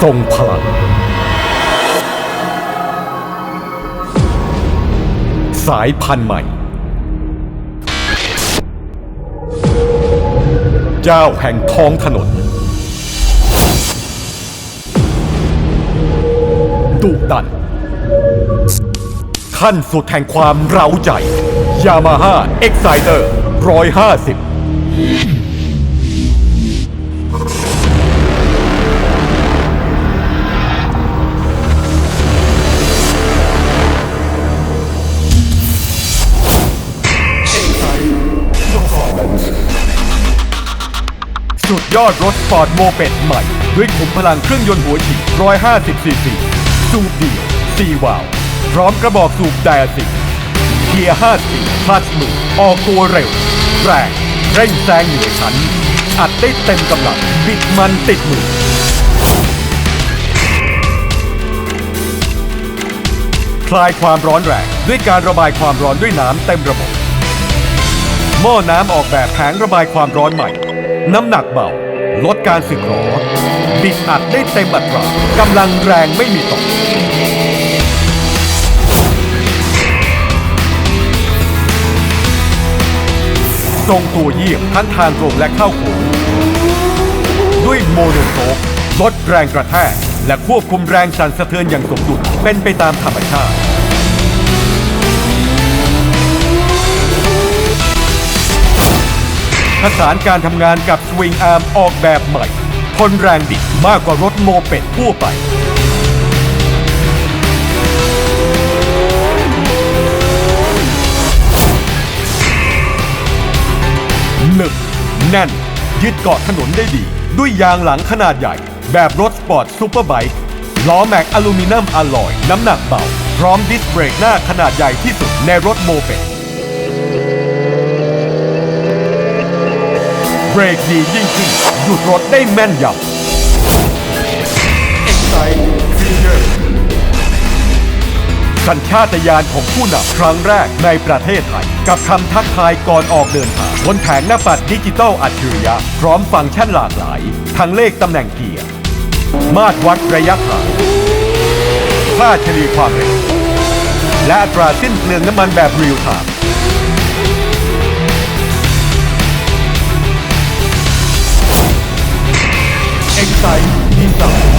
ทรงพลังสายพันธุ์ใหม่ เจ้าแห่งท้องถนนดุดัน ขั้นสุดแห่งความเร้าใจ ยามาฮ่าเอ็กไซเตอร์ร้อยห้าสิบ สุดยอดรถสปอร์ตโมเป็ดใหม่ ด้วยขุมพลังเครื่องยนต์หัวฉีด150ซีซีสูบเดียวซีวาล์วพร้อมกระบอกสูบไดอะซิกเกียร์5สปีดคลัตช์มือออกตัวเร็ว แรงเร่งแซงเหนือชั้น อัดได้เต็มกำลัง บิดมันติดมือ คลายความร้อนแรง ด้วยการระบายความร้อนด้วยน้ำเต็มระบบ หม้อน้ำออกแบบแผงระบายความร้อนใหม่ น้ำหนักเบา ลดการสึกหรอบิดอัดได้เต็มอัตรากำลังแรงไม่มีตกทรงตัวเยี่ยมทั้งทางตรงและเข้าโค้งด้วยโมโนโชคลดแรงกระแทกและควบคุมแรงสั่นสะเทือนอย่างสมดุลเป็นไปตามธรรมชาติ ผสานการทำงานกับสวิงอาร์มออกแบบใหม่ ทนแรงบิดมากกว่ารถโมเป็ดทั่วไป หนึบแน่น ยึดเกาะถนนได้ดี ด้วยยางหลังขนาดใหญ่ แบบรถสปอร์ตซูเปอร์ไบค์ล้อแม็กอลูมิเนียมอลลอย น้ำหนักเบา พร้อมดิสเบรกหน้าขนาดใหญ่ที่สุดในรถโมเป็ด เบรกดียิ่งขึ้นหยุดรถได้แม่นยำ Excite Feature สัญชาตญาณของผู้นำครั้งแรกในประเทศไทย กับคำทักทายก่อนออกเดินทางบนแผงหน้าปัดดิจิตอลอัจฉริยะ พร้อมฟังก์ชันหลากหลาย ทั้งเลขตำแหน่งเกียร์ มาตรวัดระยะทางค่าเฉลี่ยความเร็วและอัตราสิ้นเปลืองน้ำมันแบบเรียลไทม์ อ็กไซดีไซน์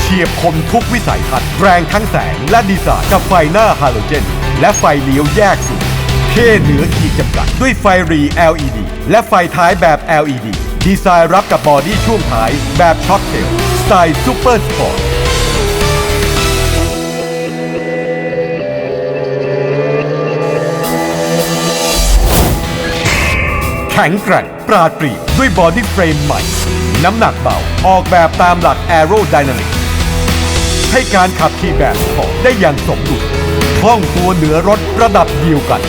เฉียบคมทุกวิสัยทัศน์แรงทั้งแสงและดีไซน์กับไฟหน้าฮาโลเจน และไฟเลี้ยวแยกสูงเท่เหนือขีดจำกัดด้วยไฟรี LED และไฟท้ายแบบ LED ดีไซน์รับกับบอดี้ช่วงท้ายแบบช็อตเทลสไตล์ซูเปอร์สปอร์ต ข็งแกร่งปราดเปรียด้วยบอดี้เฟรมใหม่ น้ำหนักเบา ออกแบบตามหลัก Aerodynamic ให้การขับขี่แบบสปอร์ตได้อย่างสมดุลคล่องตัวเหนือรถระดับเดียวกัน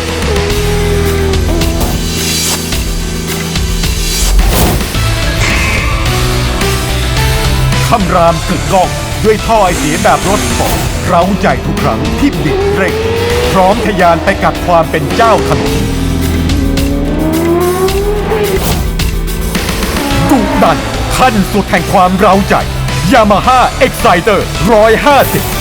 คำรามกึกก้องด้วยท่อไอเสียแบบรถสปอร์ตเร้าใจทุกครั้งที่บิดเร่ง พร้อมทะยานไปกับความเป็นเจ้าถนน ขั้นสุดแห่งความเร้าใจ Yamaha Exciter 150